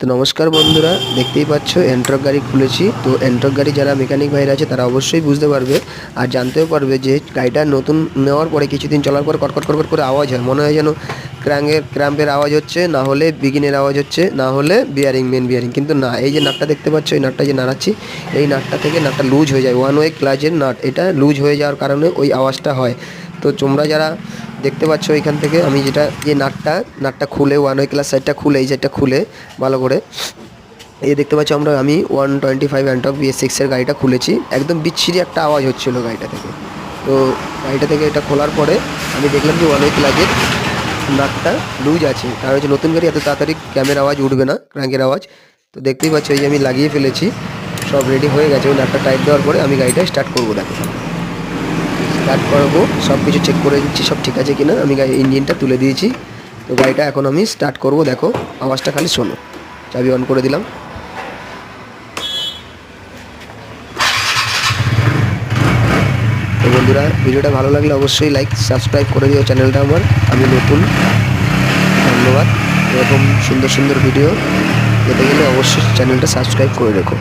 তো নমস্কার বন্ধুরা, দেখতেই পাচ্ছ এন্ট্রক গাড়ি খুলেছি। তো এন্ট্রক গাড়ি যারা মেকানিক ভাইরা আছে, তারা অবশ্যই বুঝতে পারবে আর জানতেও পারবে যে গাড়িটা নতুন নেওয়ার পরে কিছুদিন চলার পর কটকট কটকট করে আওয়াজ হয়। মনে হয় যেন ক্র্যাঙ্গের ক্র্যাম্পের আওয়াজ হচ্ছে, না হলে বিগিনের আওয়াজ হচ্ছে, না হলে বিয়ারিং মেন বিয়ারিং কিন্তু না, এই যে নাটটা দেখতে পাচ্ছ, এই নাটটা যে নাড়াচ্ছি, এই নাটটা থেকে নাটটা লুজ হয়ে যায়। ওয়ান ওয়ে ক্লাচের নাট, এটা লুজ হয়ে যাওয়ার কারণে ওই আওয়াজটা হয়। তো তোমরা যারা দেখতে পাচ্ছ এখান থেকে আমি যেটা, যে নাটটা নাটটা খুলে ওয়ান ওয়ে ক্লাস সাইডটা খুলে, এই সাইডটা খুলে, ভালো করে। এই দেখতে পাচ্ছ আমরা, আমি ওয়ান টোয়েন্টি ফাইভ অ্যান্টক বিএস সিক্সের গাড়িটা খুলেছি। একদম বিচ্ছিরি একটা আওয়াজ হচ্ছিল গাড়িটা থেকে। তো গাড়িটা থেকে এটা খোলার পরে আমি দেখলাম যে ওয়ান ওয়ে ক্লাচের নাটটা লুজ আছে। কারণ হচ্ছে নতুন গাড়ি, এত তাড়াতাড়ি ক্যামের আওয়াজ উঠবে না ক্র্যাঙ্কের আওয়াজ। তো দেখতেই পাচ্ছ এই যে আমি লাগিয়ে ফেলেছি। সব রেডি হয়ে গেছে। ওই নাটটা টাইট দেওয়ার পরে আমি গাড়িটা স্টার্ট করব দেখো। স্টার্ট করব। সব কিছু চেক করে দিচ্ছি সব ঠিক আছে কিনা? আমি গাড়ি ইঞ্জিনটা তুলে দিয়েছি। তো গাড়িটা এখন আমি স্টার্ট করব, দেখো। আওয়াজটা খালি শোনো। চাবি অন করে দিলাম। তো বন্ধুরা, ভিডিওটা ভালো লাগলে অবশ্যই লাইক সাবস্ক্রাইব করে দিও চ্যানেলটা আমার। আমি নতুন। ধন্যবাদ। এরকম সুন্দর সুন্দর ভিডিও পেতে গেলে অবশ্যই চ্যানেলটা সাবস্ক্রাইব করে রেখো।